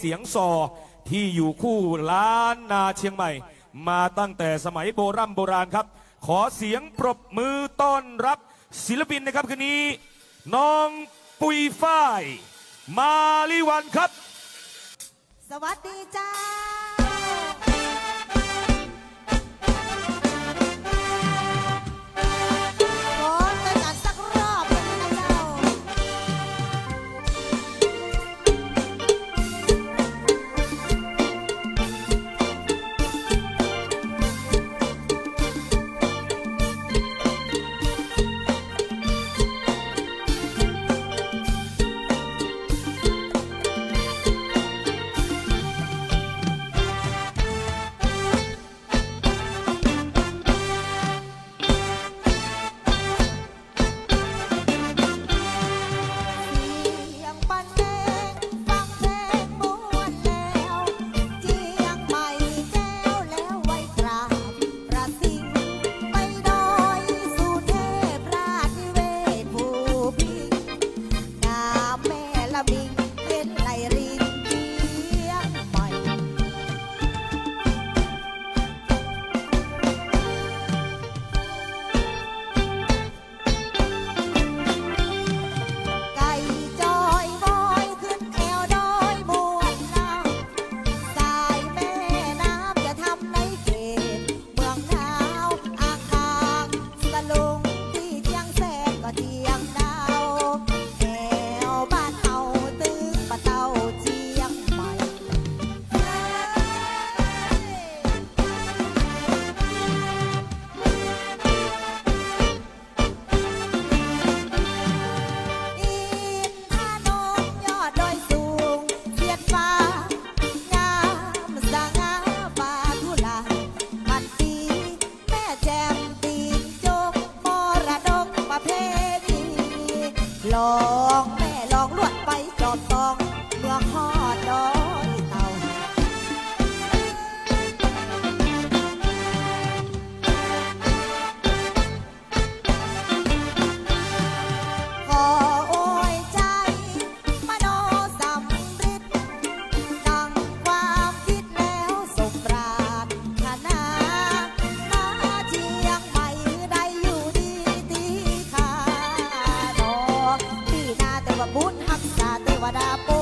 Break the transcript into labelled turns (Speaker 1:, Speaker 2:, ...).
Speaker 1: เสียงซอที่อยู่คู่ล้านนาเชียงใหม่ มาตั้งแต่สมัยโบรโบราณครับ ขอเสียงปรบมือต้อนรับศิลปินนะครับคืนนี้ น้องปุยฝ้าย มาลีวันครับ
Speaker 2: สวัสดีจ้า Oh. para poder.